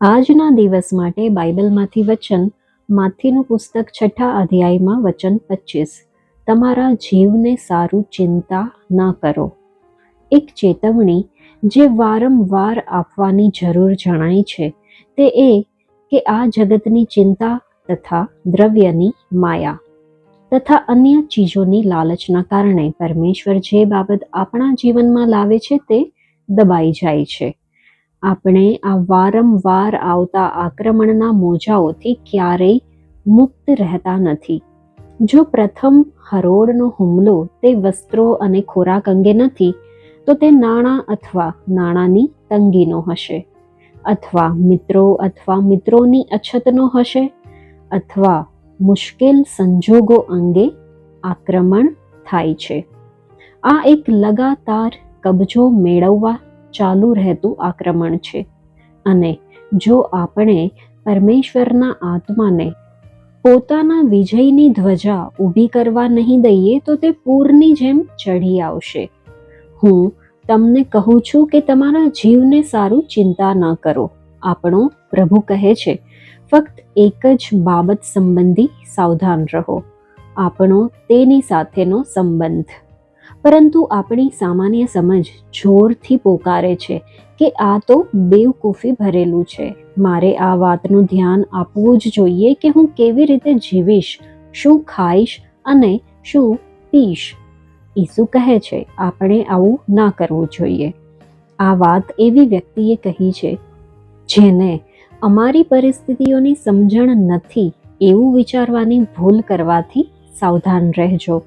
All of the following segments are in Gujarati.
આજના દિવસ માટે બાઇબલમાંથી વચન, માથીનું પુસ્તક છઠ્ઠા અધ્યાયમાં વચન પચીસ. તમારા જીવને સારું ચિંતા ન કરો. એક ચેતવણી જે વારંવાર આપવાની જરૂર જણાય છે, તે એ કે આ જગતની ચિંતા તથા દ્રવ્યની માયા તથા અન્ય ચીજોની લાલચના કારણે પરમેશ્વર જે બાબત આપણા જીવનમાં લાવે છે તે દબાઈ જાય છે. આપણે આ વારંવાર આવતા આક્રમણના મોજાઓથી ક્યારેય મુક્ત રહેતા નથી. જો પ્રથમ હરોળનો હુમલો તે વસ્ત્રો અને ખોરાક અંગે નથી, તો તે નાણાં અથવા નાણાંની તંગીનો હશે. અથવા મિત્રો અથવા મિત્રોની અછતનો હશે, અથવા મુશ્કેલ સંજોગો અંગે આક્રમણ થાય છે. આ એક લગાતાર કબજો મેળવવા ચાલુ રહેતું આક્રમણ છે. અને જો આપણે પરમેશ્વરના આત્માને પોતાના વિજયની ધ્વજા ઊભી કરવા નહીં દઈએ તો તે પૂરની જેમ ચઢી આવશે. હું તમને કહું છું કે તમારા જીવને સારું ચિંતા ન કરો. આપણો પ્રભુ કહે છે, ફક્ત એક જ બાબત સંબંધી સાવધાન રહો. આપણો તેની સાથેનો સંબંધ. પરંતુ આપણી સામાન્ય સમજ જોરથી પોકારે છે કે આ તો બેવકૂફી ભરેલું છે. મારે આ વાતનું ધ્યાન આપવું જ જોઈએ કે હું કેવી રીતે જીવીશ, શું ખાઈશ અને શું પીશ. ઈસુ કહે છે, આપણે આવું ના કરવું જોઈએ. આ વાત એવી વ્યક્તિએ કહી છે, જેને અમારી પરિસ્થિતિઓની સમજણ નથી એવું વિચારવાની ભૂલ કરવાથી સાવધાન રહેજો.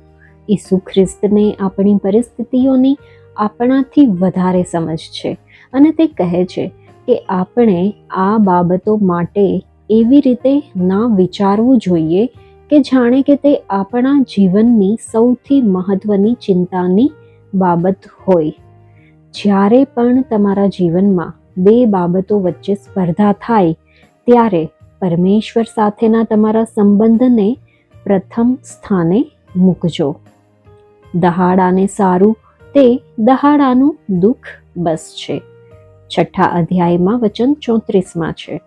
ઈસુ ખ્રિસ્તને આપણી પરિસ્થિતિઓની આપણાથી વધારે સમજ છે અને તે કહે છે કે આપણે આ બાબતો માટે એવી રીતે ના વિચારવું જોઈએ કે જાણે કે તે આપણા જીવનની સૌથી મહત્વની ચિંતાની બાબત હોય. જ્યારે પણ તમારા જીવનમાં બે બાબતો વચ્ચે સ્પર્ધા થાય, ત્યારે પરમેશ્વર સાથેના તમારા સંબંધને પ્રથમ સ્થાને મૂકજો. દહાડાને સારું, તે દહાડાનું દુઃખ બસ છે. છઠ્ઠા અધ્યાયમાં વચન ચોત્રીસમાં છે.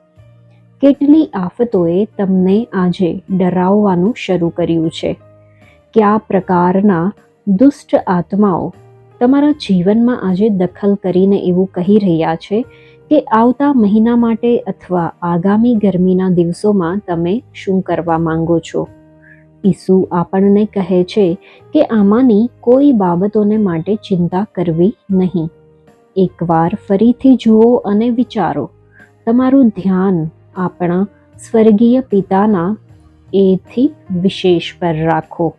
કેટલી આફતોએ તમને આજે ડરાવવાનું શરૂ કર્યું છે. કયા પ્રકારના દુષ્ટ આત્માઓ તમારા જીવનમાં આજે દખલ કરીને એવું કહી રહ્યા છે કે આવતા મહિના માટે અથવા આગામી ગરમીના દિવસોમાં તમે શું કરવા માંગો છો? ઈસુ આપણને કહે છે કે આમાંની કોઈ બાબતોને માટે ચિંતા કરવી નહીં. એકવાર ફરીથી જુઓ અને વિચારો. તમારું ધ્યાન આપણા સ્વર્ગીય પિતાના એથી વિશેષ પર રાખો.